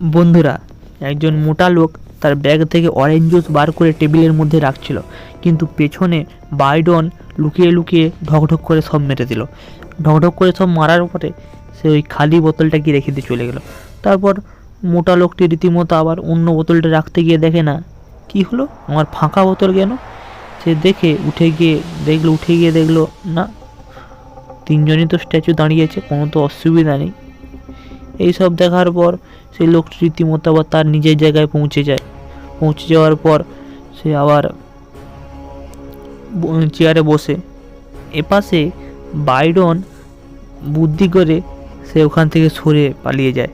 বন্ধুরা, একজন মোটা লোক তার ব্যাগ থেকে অরেঞ্জ জুস বার করে টেবিলের মধ্যে রাখছিল, কিন্তু পেছনে বাইডন লুকিয়ে লুকিয়ে ঢকঢক করে সব মেরে দিল। ঢকঢক করে সব মারার পরে সে ওই খালি বোতলটাকে রেখে দিয়ে চলে গেল। তারপর মোটা লোকটি রীতিমতো আবার অন্য বোতলটা রাখতে গিয়ে দেখে, না, কি হলো? আমার ফাঁকা বোতল কেন? সে দেখে, উঠে গিয়ে দেখল, উঠে গিয়ে দেখল, না, তিনজনই তো স্ট্যাচু দাঁড়িয়েছে কোনো তো অসুবিধা নেই। এই সব দেখার পর সেই লোকটি রীতিমতো আবার তার নিজের জায়গায় পৌঁছে যায়। পৌঁছে যাওয়ার পর সে আবার চেয়ারে বসে। এপাশে বাইরন বুদ্ধি করে সে ওখান থেকে সরে পালিয়ে যায়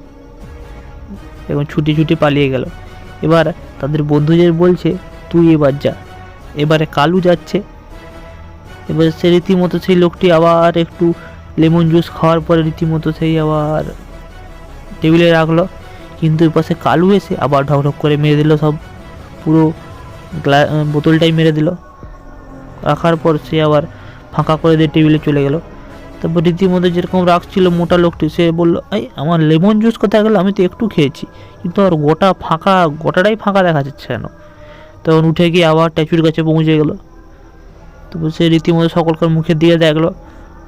এবং ছুটে ছুটে পালিয়ে গেল। এবার তাদের বন্ধুদের বলছে, তুই এবার যা। এবারে কালু যাচ্ছে। এবার সে রীতিমতো সেই লোকটি আবার একটু লেমন জুস খাওয়ার পরে রীতিমতো সেই আবার টেবিলে রাখল। কিন্তু এর পাশে কালু এসে আবার ঢকঢক করে মেরে দিল সব। পুরো গ্লা বোতলটাই মেরে দিল। রাখার পর সে আবার ফাঁকা করে দিয়ে টেবিলে চলে গেল। তারপর রীতিমতো যেরকম রাখছিল মোটা লোকটি, সে বলল, এই, আমার লেমন জুস কোথায় গেলো? আমি তো একটু খেয়েছি। কিন্তু আর গোটা ফাঁকা, গোটাটাই ফাঁকা দেখা যাচ্ছে কেন? তখন উঠে গিয়ে আবার স্ট্যাচুর কাছে পৌঁছে গেলো। তারপর সে রীতিমতো সকলকার মুখে দিয়ে দেখল।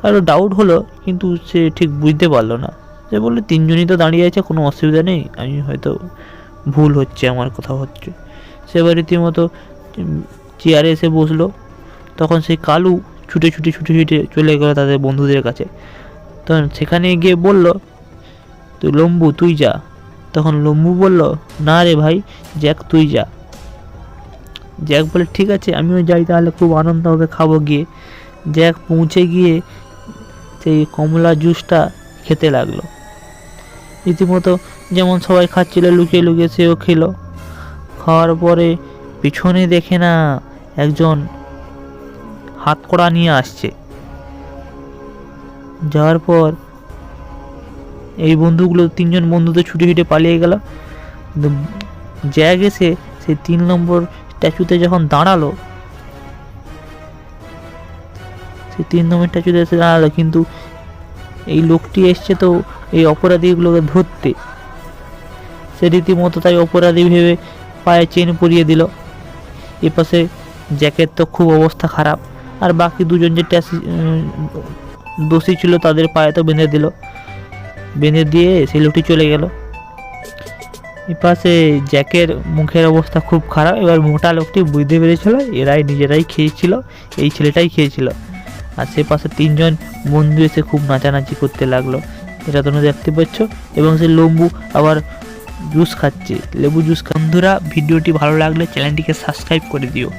তার ডাউট হলো, কিন্তু সে ঠিক বুঝতে পারল না। সে বলল, তিনজনই তো দাঁড়িয়ে আছে, কোনো অসুবিধা নেই। আমি হয়তো ভুল হচ্ছে, আমার কোথাও হচ্ছে। সেবার রীতিমতো চেয়ারে এসে বসল। তখন সেই কালু ছুটে ছুটে ছুটে ছুটে চলে গেলো তাদের বন্ধুদের কাছে। তখন সেখানে গিয়ে বলল তুই লম্বু, তুই যা। তখন লম্বু বলল, না রে ভাই, জ্যাক, তুই যা। জ্যাক বলে, ঠিক আছে, আমিও যাই, তাহলে খুব আনন্দ হবে, খাব গিয়ে। জ্যাক পৌঁছে গিয়ে সেই কমলা জুসটা খেতে লাগল। রীতিমতো যেমন সবাই খাচ্ছিল, লুকিয়ে লুকিয়ে সেও খেলো। খাওয়ার পরে পিছনে দেখে না একজন হাত কড়া নিয়ে আসছে। যাওয়ার পর এই বন্ধুগুলো তিনজন বন্ধু তো ছুটে ছুটে পালিয়ে গেল। জ্যাক এসে সেই তিন নম্বর স্ট্যাচুতে যখন দাঁড়াল, সেই তিন নম্বর স্ট্যাচুতে এসে দাঁড়াল, কিন্তু এই লোকটি এসছে তো এই অপরাধীগুলোকে ধরতে। সে রীতিমতো তাই অপরাধী ভেবে পায়ে চেন পরিয়ে দিল। এপাশে জ্যাকের তো খুব অবস্থা খারাপ, আর বাকি দুজন যে ট্যাসি দোষী ছিল তাদের পায়ে তো বেঁধে দিল। বেঁধে দিয়ে সেই লোকটি চলে গেল। এপাশে জ্যাকের মুখের অবস্থা খুব খারাপ, এবার মোটা লোকটি বুঝতে পেরেছিল, এরাই নিজেরাই খেয়েছিল, এই ছেলেটাই খেয়েছিল। আর সে পাশে তিনজন বন্ধু এসে খুব নাচানাচি করতে লাগল। এটা তোমরা দেখতে পাচ্ছ। এবং সে লম্বু আবার জুস খাচ্ছে। লেবু জুস বন্ধুরা, ভিডিওটি ভালো লাগলে চ্যানেলটিকে সাবস্ক্রাইব করে দিও।